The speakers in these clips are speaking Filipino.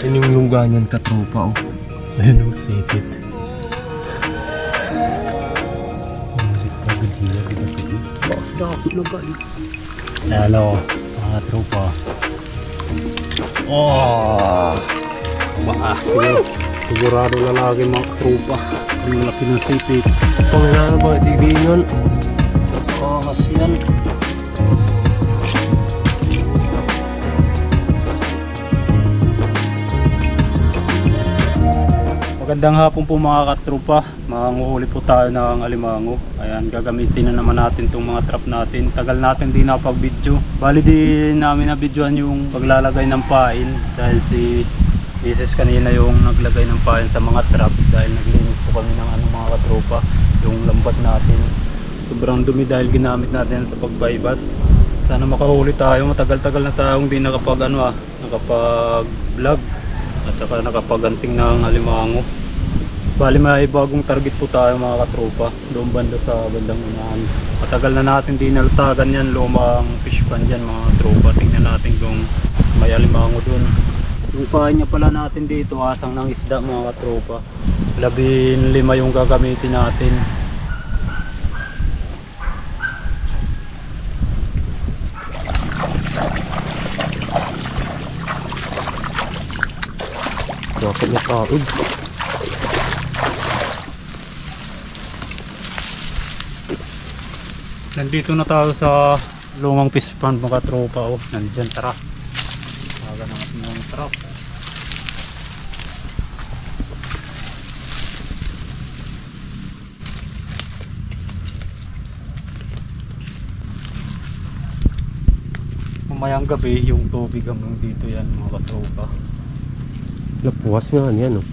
Yan yung lungga niyan katropa oh. Ayun ang sipit. Pagod nila, pinagod. Bakit na ba? Hello, mga tropa. Oh! Baka siguro. Sigurado lalaki mga tropa. Ang laki ng sipit. Panginoon ba? Tiglingon. Oh, kasi yan. Magandang hapon po mga katrupa. Manguhuli po tayo ng alimango. Ayan, gagamitin na naman natin itong mga trap natin. Tagal natin di napag-video. Bali di namin na-videoan yung paglalagay ng pain dahil si Mrs. kanina yung naglagay ng pain sa mga trap dahil naglinis po kami ng ano, mga katrupa, yung lambat natin. Sobrang dumi dahil ginamit natin sa pagbaybas. Sana makahuli tayo. Matagal-tagal na tayong di nakapag ano ah, nakapag vlog at saka nakapaganting ng alimango. Bali may bagong target po tayo mga katropa doon banda sa bandang unahan. Matagal na natin di nalatagan yan, lumang fish pan dyan mga katropa. Tingnan natin kung may alimango doon. Yung pahay niya pala natin dito, asang ng isda mga katropa. Labing lima yung gagamitin natin. Bakit na taod? Nandito na tayo sa lumang fish pond mga tropa oh. Nandiyan tara. Taga natin ng truck. Mamayang gabi yung tubig hanggang dito yan mga katropa. Napuwas nga yan oh.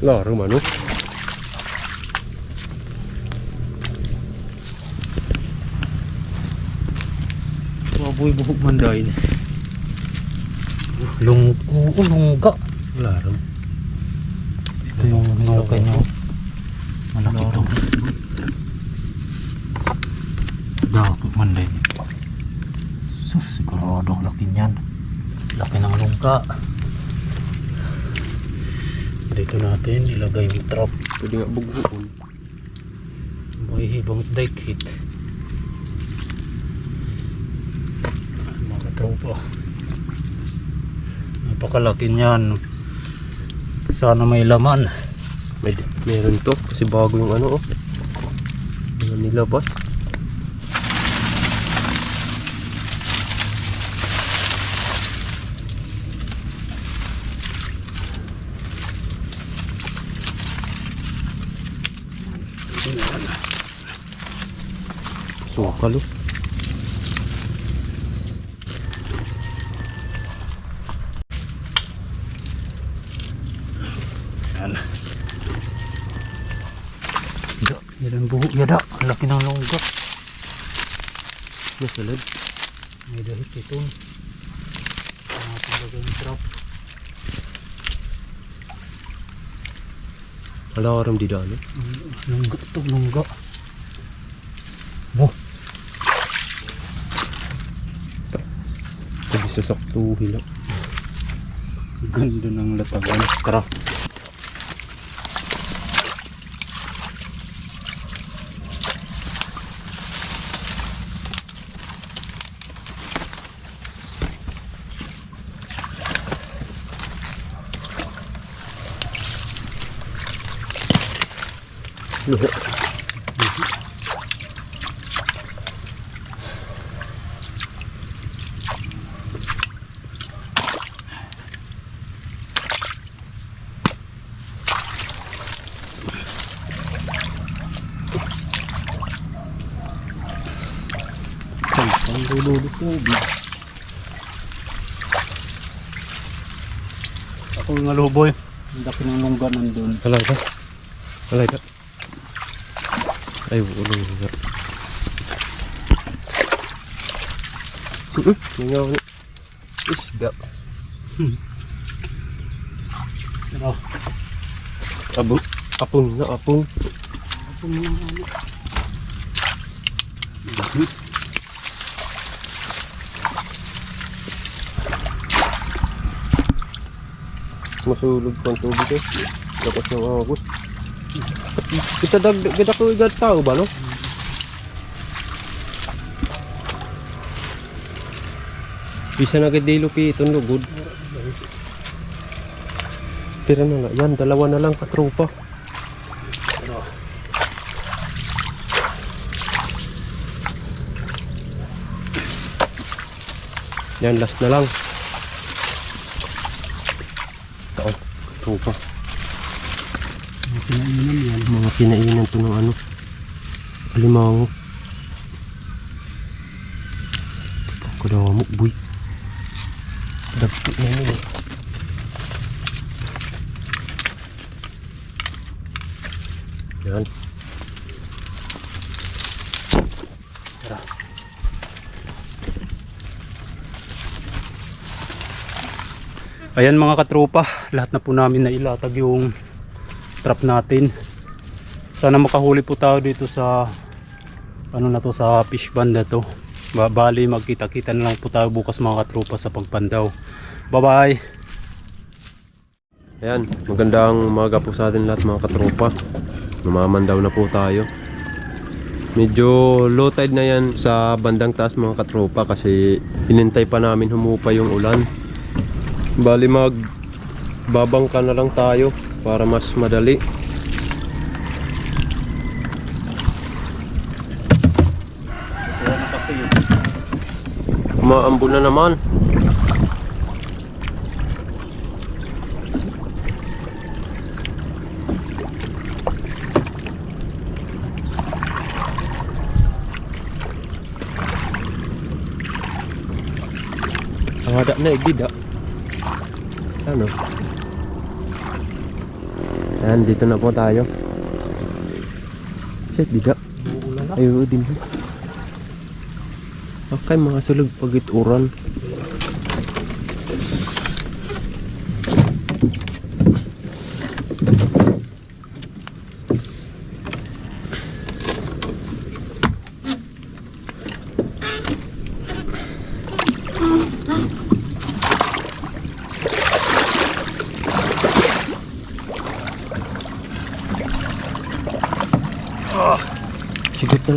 Laro man oh. Baboy buhok man dahil. Lung, oo, lungga. Wala rin. Ito yung nuka niya. Malaki to. Dako man din. Sus, sigurado laki niyan. Laki ng lungga. Dito natin ilagay yung trap. Pwede nga bugbuon. May hibang dike hit. Mga katropa. Napakalaki niyan. Sana may laman. May, meron to kasi bago yung ano oh. Ano nilabas. Sukal oh. Yan. Da, yan ang buhok yada. Ang laki ng longga. Nasalad. May dahit ito. Natin lagay yung trap. Wala rin di dano. Longga ito, longga. Oh, Pwede sasaktuhin lang. ganda ng latagan. Tara. Laki ng lungga nandun. Alay ka? Alay ka? Ay, ulong nga. Hmm, ngaw ni. Isda. Oh, Abong. Apong na, apong. ako mga ano. Masulog pa ang tubig eh. Dapat ng agos. Kita dag kita ko igat tao ba no? Bisa na gid dilo pi itong lugod. Tira na lang. Yan, dalawa na lang katropa. Yan, last na lang. Ito, katropa. Ang kinainan yan. Mga kinainan to ng ano. Alimango. Kadamok, boy. Dagpo na yun. Yan. Ayan mga katropa, lahat na po namin nailatag yung trap natin. Sana makahuli po tayo dito sa ano na to sa fish band na to. Ba- Bali magkita-kita na lang po tayo bukas mga katropa sa pagpandaw. Bye bye. Ayan, magandang umaga po sa atin lahat mga katropa. Numamandaw na po tayo. Medyo low tide na yan sa bandang taas mga katropa kasi hinintay pa namin humupa yung ulan. Bali mag babangka na lang tayo para mas madali. Kaya na naman. Ang hada na igida. Ano? Ayan, dito na po tayo. Uulan na. Ayo din. Okay, mga sulog pagituran. Sigot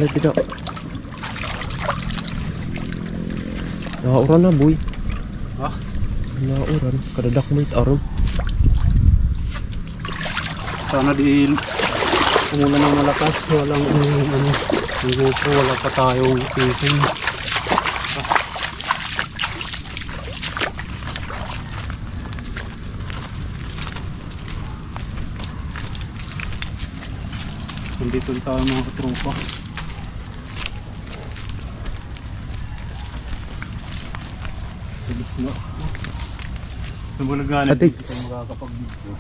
na lang tidak. Nauran na boy. Ha? Nauran. Kadadak mo ito aron. Sana di umulan ng malakas. Walang um, ano, yung GoPro, wala pa tayong fishing. Nandito tayo mga katropa. Bilis na. Nabulagan na Ate. dito tayo makakapag-video.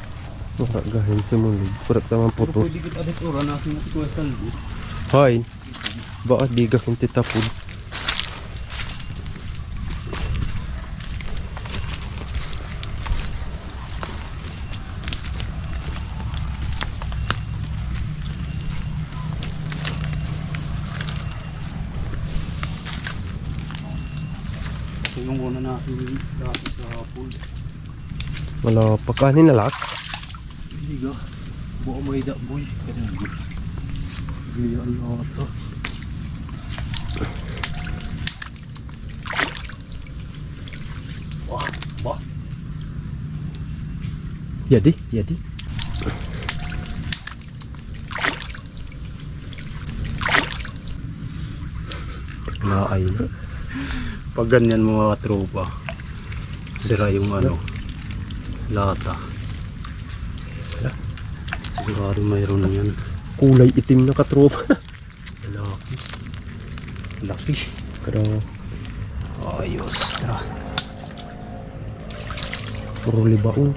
Wala gahin sumulog. Kurak naman Pero putos. pwede kita alit oras natin at kuha saldi. Hay. Baka di ka kung titapon. Tingnan muna natin yung dati sa pool. Wala pa kanin na lak. Hindi ka. Buo may da boy. Ganun. Hindi ang lahat to. Wah, wah. Yadi, yadi. Naay na. Pag ganyan mga tropa, sira yung ano, lata. Sigurado mayroon na yan. Kulay itim na katropa. Laki. Laki. Kada Ayos. Tara. Puro libaon.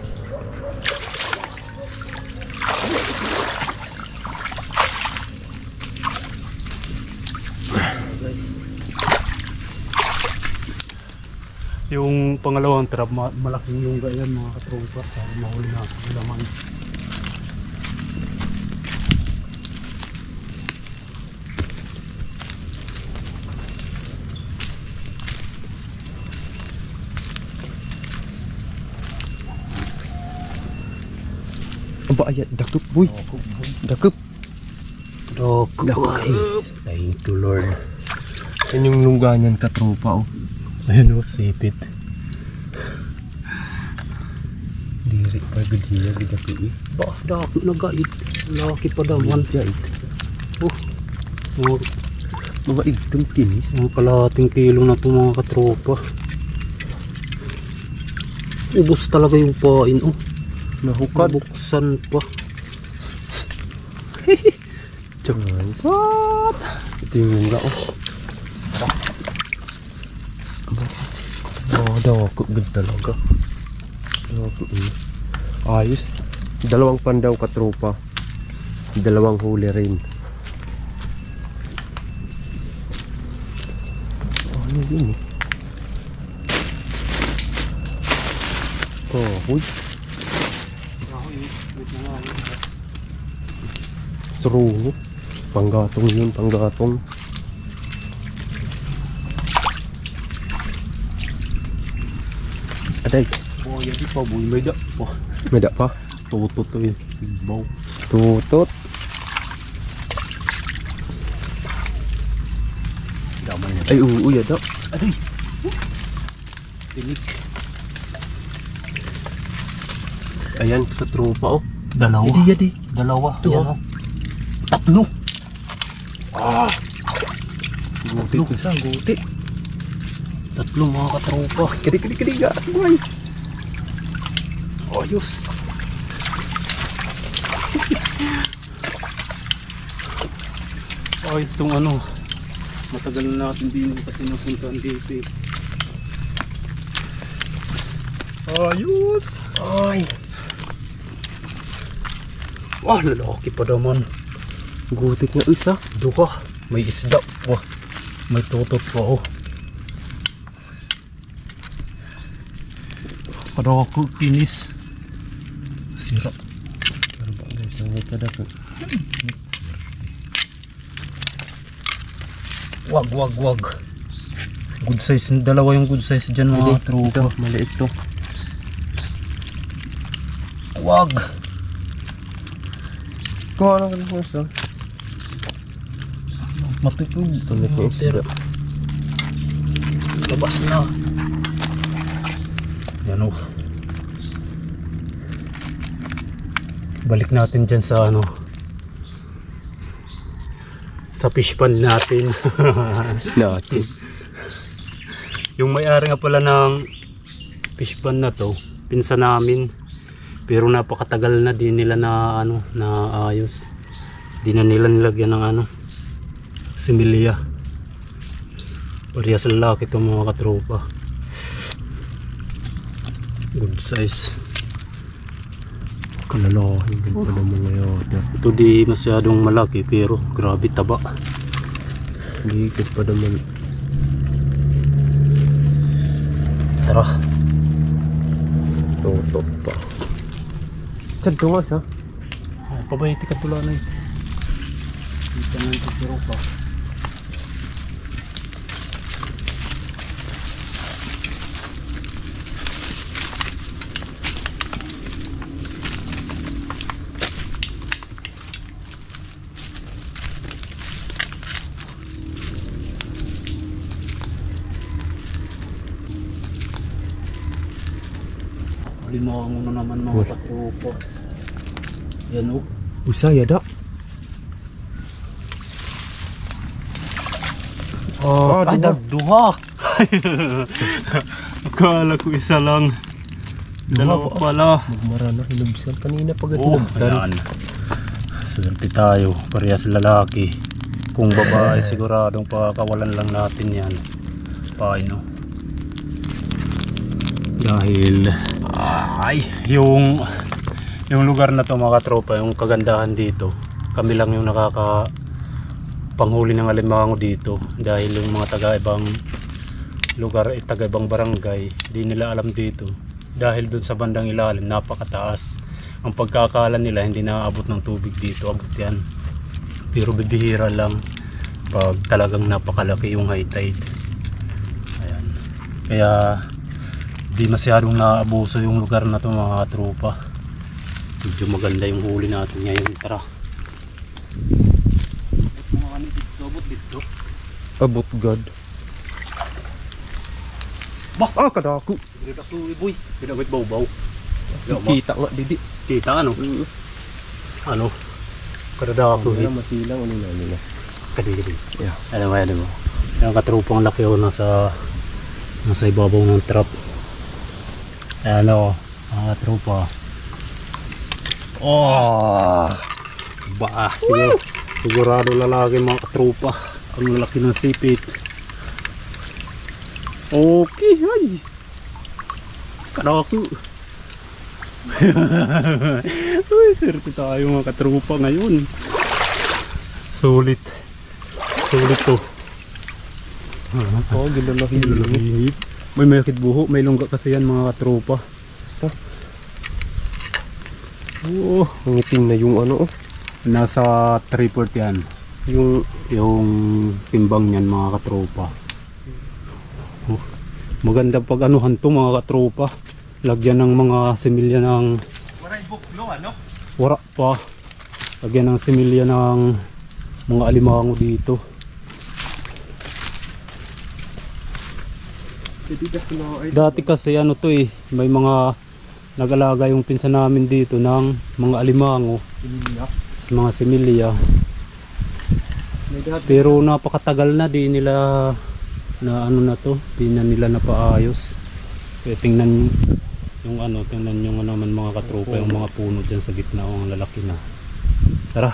Yung pangalawang trap, ma- malaking yung ganyan mga katropa. Sana mahuli na laman. Aba ayat dakup boy. Dakup. Dakup. Thank you Lord. Yan yung lungganyan katropa oh. Ayun o, sipit. Gud niya gidako eh. Ba, dako na gait. Laki pa daman. Jait. Oh, mga, Mga igtong kinis. mga kalahating kilo na ito mga katropa. Ubus talaga yung pain. Oh, Nahukad. buksan pa. Nice. What? Ito yung lungga oh. Oh, dako gud talaga. Dako eh. Ayos. Dalawang pandaw katropa. Dalawang huli rin. Ano yun eh? Oh, huy. Sarungo. Panggatong yun, panggatong. Aday, Oh, yan di pa, buhay may da. Oh, may da pa. tuto to yun. Baw. Tutot. Damay na. Ay, oo, yada. Aray! Tinik. Ayan, katropa oh. Dalawa. Yadi, yadi. Dalawa. Ito, Ayan, oh. oh. Tatlo. Guti, isa, guti. Tatlo mga katropa. Kadi, kadi, kadi, ga. Buhay. Ayos. Ayos tong ano. Matagal na natin din kasi napuntahan dito eh. Ayos. Ay. Wah, lalaki pa naman. Gutik nga isa. Duka. May isda. Wah. May tutot pa oh. Kada ako kinis. Sira. Pero ba, may kada ko. Wag, wag, wag. Good size. Dalawa yung good size dyan mga Ito, tropa. maliit to. Wag. Kuha lang ka isa. Matutog. Labas na. Yan o. Balik natin dyan sa ano. Sa fish pond natin. Natin. Yung may-ari nga pala ng fish pond na to, pinsa namin. Pero napakatagal na din nila na ano, na ayos. Di na nila nilagyan ng ano, similya. Parehas lalaki itong mga katropa. Good size. Kalalahin din pa naman ngayon. Ito di masyadong malaki pero grabe taba. Gigit pa naman. Tara. Tutok pa. Sad to nga sa. Ah, Pabayiti ka tula na eh. Dito na ito pero pa. Limango na naman mga Uy. katropa. Yan oh. Usa yada. Oh, Ah, ay, duha. duha. Akala ko isa lang. Dalawa pa. pala. Magmara na hinubsan. Kanina pa Oh, hinubsan. ayan. Swerte tayo. Parehas lalaki. Kung babae, siguradong pakakawalan lang natin yan. Paano? dahil ay yung yung lugar na to mga tropa yung kagandahan dito kami lang yung nakaka panghuli ng alimango dito dahil yung mga taga ibang lugar at taga ibang barangay di nila alam dito. Dahil dun sa bandang ilalim napakataas. Ang pagkakala nila hindi naaabot ng tubig dito abot yan. Pero bibihira lang pag talagang napakalaki yung high tide. Ayan. Kaya di masyadong naaabuso yung lugar na to mga tropa medyo maganda yung huli natin ngayon tara ano abot God. Bah! Ah, kadako. Ganda ko iboy. Ginagawit baw-baw. Kita nga, didi. Kita ano? Ano? Kadada ako eh. masilang, ano na nila. Kadi-kadi. Yeah. Alam mo, alam mo. Yung katrupang laki ako nasa nasa ibabaw ng trap. Ayan o, mga katrupa. Oh! Ba, siguro, sigurado lalaki mga katrupa. Ang laki ng sipit. Okay, ay! Karako. Uy, swerte tayo mga katrupa ngayon. Sulit. Sulit to. Oo, gilalaki. Hinit. May makit buho, may lungga kasi yan mga katropa. Oo, ang itim na yung ano. oh. Nasa 340 yan. Yung, yung timbang niyan mga katropa. Oh, maganda pag anuhan to mga katropa. Lagyan ng mga similya ng... Waray buklo, ano? Wara pa. Lagyan ng similya ng mga alimango dito. Dati kasi ano to eh, may mga nag-alaga yung pinsan namin dito ng mga alimango, mga similya. Pero napakatagal na di nila na ano na to, di na nila napaayos. Kaya tingnan yung ano, tingnan yung ano man mga katropa, yung mga puno dyan sa gitna, oh, ang lalaki na. Tara.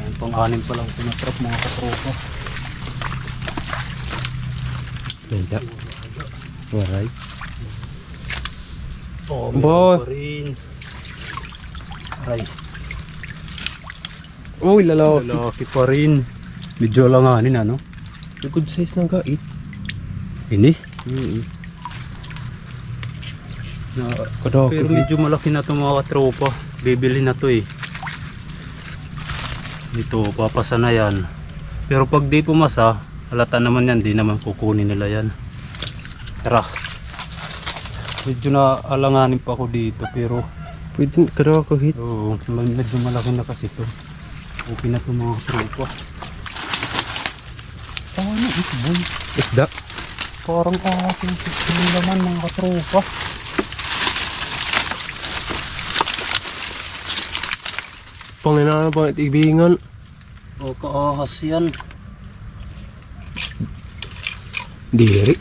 Ayan, pang-anim pa lang tinatrap mga katropa. Ganda. Waray. Oh, Boy. pa rin. Aray, Uy, lalaw. lalaki pa rin. Medyo langanin ano? Good size ng gait. Ini. Mm Na, Kadako. pero medyo malaki na to mga katropa. Bibili na to eh. Ito, papasa na yan. Pero pag di pumasa, halata naman yan, di naman kukunin nila yan. Tara. Medyo na alanganin pa ako dito pero Pwede, kadako hit. Oo, medyo malaki na kasi to. Okay na to mga tropa. Paano ito boy? Isda. Parang ahas yung yung laman mga katropa. Panginaan pang itibingan. O kaahas yan. Diri.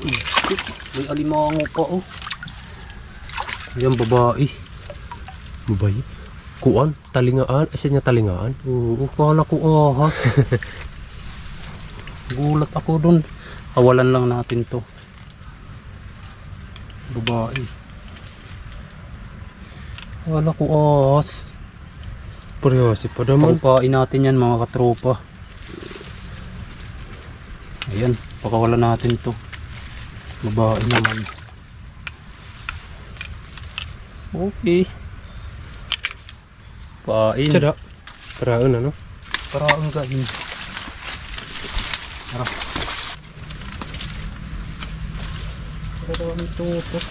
May alimango pa oh. Yan babae. Mabay. Kuan, talingaan. Asa niya talingaan? Oo, kala ko ahas. Gulat ako dun. Awalan lang natin to. Babae. Kala ko ahas. Parehasi pa naman. Pagpain natin yan mga katropa. Ayan, pakawalan natin to. Babae naman. Okay. Pain. Sada. Paraon ano? Para ang gain. Tara. Tara daw ang tutot.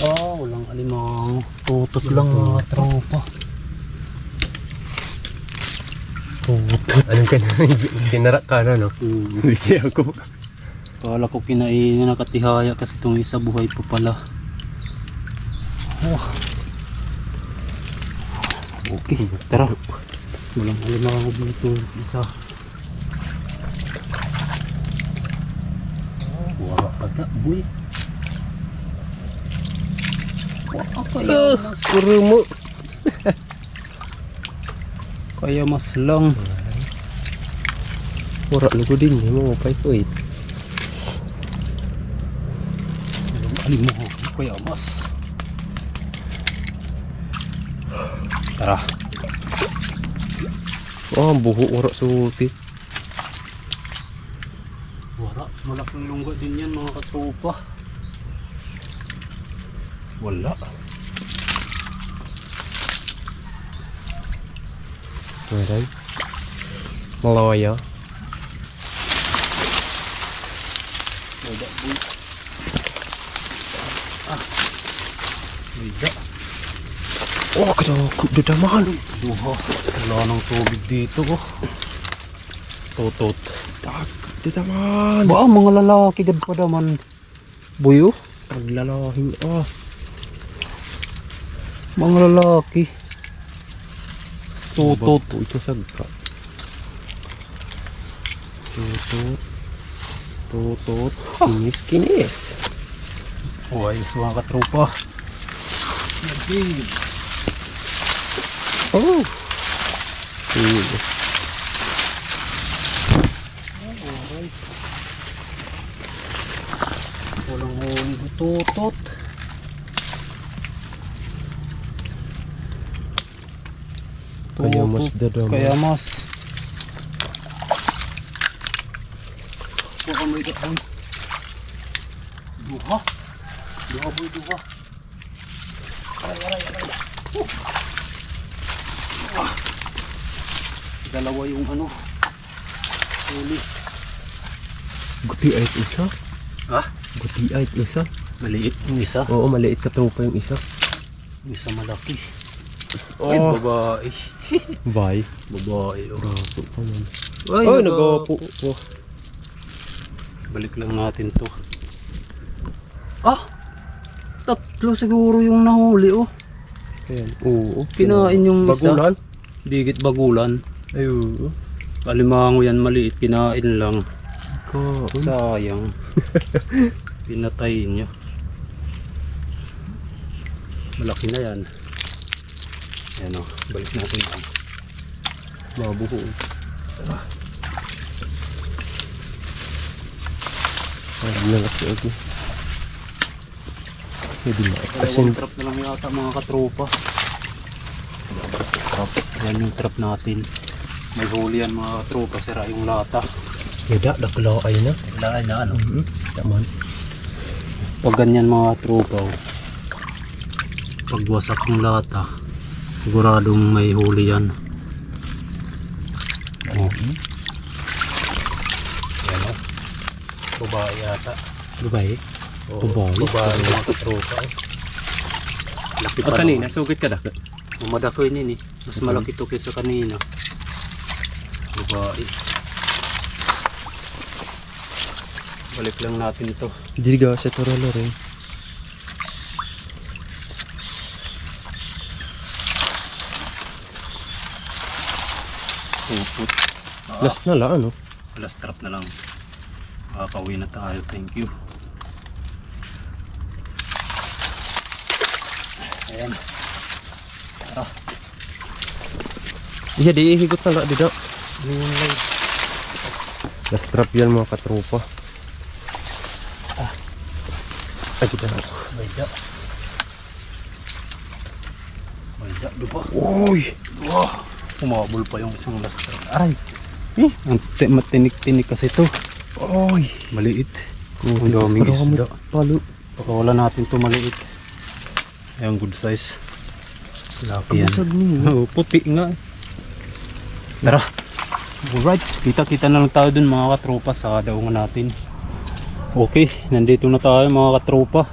Ah, walang alimang. Tutot lang mga tropa. Tutot. Anong ka na? Kinara ka na, no? Hmm. Busy ako. Kala ko kinainin na katihaya kasi itong isa buhay pa pala. Oh. Okay, tara. Walang alam ako dito isa. Wala pata, boy. Wala kaya uh, mas mo. kaya mas lang. Ora, lugo din. Yung mga 5.8. Alimuho, kuya mas. Tara. Oh, ang buho ora sulti. Wala, malaking lungga din yan mga katropa. Wala. Meron. Malaya. Wala boy. Wala. Oh, kadako dadaman. Duha. Wala nang tubig dito oh. Tutot. Tak, dadaman. Ba mga lalaki gad pa naman. Buyo? Paglalahing ah. Mga lalaki. Tutot. Ito sagka. Tutot. Tutot. Kinis, kinis. Oh, ayos mga katropa. Nagig. Oh. Sige. Walang huli tutot. Kaya mas Tutot. dadaman. Kaya mas. Baka may dahon. Duha. Duha boy, duha. Aray, aray, aray. Oh. Ah. Dalawa yung ano. Huli. Guti ay isa. Ha? Guti ay isa. Maliit yung isa. Oo, maliit ka tropa yung isa. Yung isa malaki. Oh. Ay, babae. Bye. Babae. Oh. Grabe pa man. Ay, Ay, naga- nagapo. Oh. Balik lang natin to. Ah! Tatlo siguro yung nahuli oh. Ayan. Oo. Kinain yung isa. Bagulan. Digit bagulan. Ay, oo. Alimango yan maliit. Kinain lang. Kaon. Sayang. Pinatay niya. Malaki na yan. Ayan o. Balik natin lang. Mabuho. Parang nalaki ako. Pwede na. Dalawang trap na lang yata mga katropa. Trap. Yan yung trap natin. May huli yan mga katropa. Sira yung lata. Yada, dakla ay na. Lain na ano. Mm-hmm. Taman. Pag ganyan mga tropa, oh. pag wasak ng lata, siguradong may huli yan. Oh. Yan oh. Babae yata. Babae? Oo, Babae? Babae mga katropa. Oh. Laki pa kanina, naman. sugit ka dakla. Umadakoy nini. Mas malaki to kaysa kanina. Babae. Balik lang natin to. Diriga sa toralo rin. Puput. Last na la, ano? Last trap na lang. Makakauwi na tayo. Thank you. Ayan. Iya, di ihigot na la, dida. Last trap yan mga katropa. Ah. Ay, kita na. Bayda. Bayda. Duha. Uy! Wah. Umabol pa yung isang last trap. Aray. Eh, ang ti- matinik-tinik kasi to. Uy! Maliit. Ang daming isda. Palo. Pakawalan natin to maliit. Ayan, good size. Laki yan. Kabusag niyo. Oo, puti nga. Tara. Alright, kita-kita na lang tayo dun mga katropa sa daungan natin. Okay, nandito na tayo mga katropa.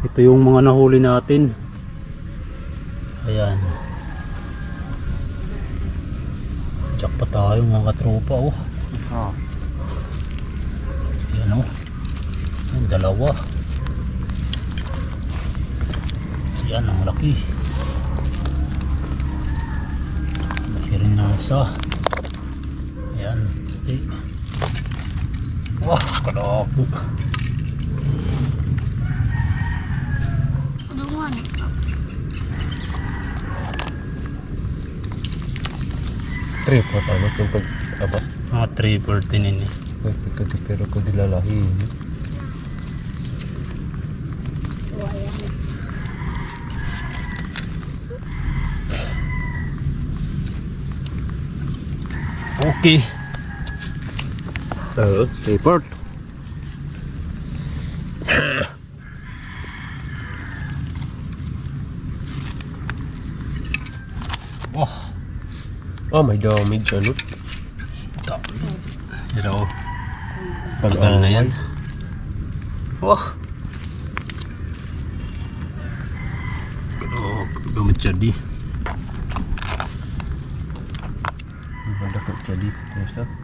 Ito yung mga nahuli natin. Ayan. Jack pa tayo mga katropa oh. Ayan oh. Ayan, dalawa. Ayan, ang laki. Laki rin ng isa. Ayan. Okay. Wah, kedopu. tripod ano tuh pag apa? Ah, tripod nih. ini. di peru kau dilalahi. Okay. Oo, report. Oh, Oh, may damage ano? pero tagal na yan. Wah. Pero gamit siya di. Banda ko. Ayos,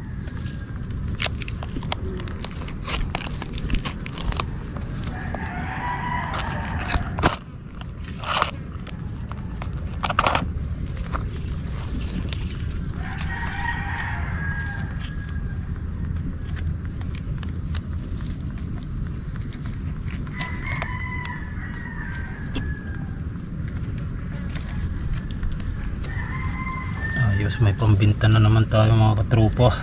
pambinta na naman tayo mga katropa.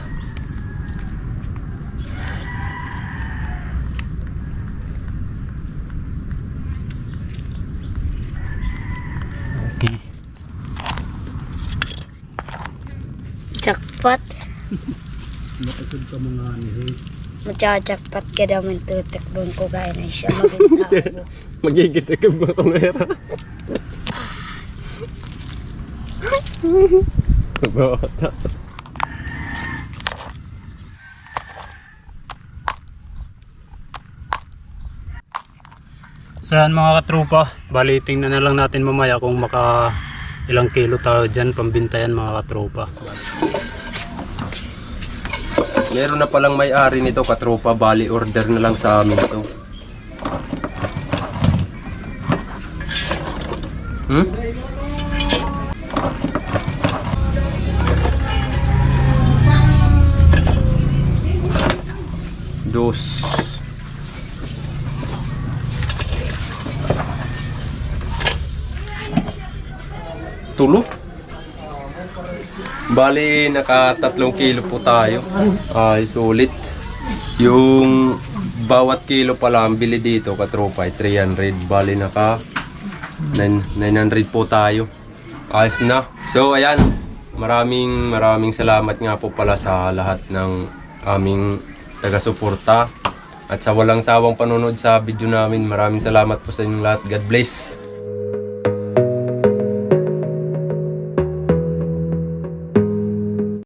Okay. Jackpot. Nakasad ka mga nihe. Magja-jackpot ka daw man tutok doon ko kaya na siya magintago. Magigit ka ba So yan mga katropa, bali tingnan na lang natin mamaya kung maka ilang kilo tayo dyan, pambinta yan mga katropa. Meron na palang may-ari nito, katropa. Bali, order na lang sa amin to. Hmm? Bali, naka tatlong kilo po tayo. Ay, sulit. Yung bawat kilo pa lang bili dito, katropa, ay 300. Bali, naka 9 900 po tayo. Ayos na. So, ayan. Maraming maraming salamat nga po pala sa lahat ng aming taga-suporta. At sa walang sawang panonood sa video namin, maraming salamat po sa inyong lahat. God bless.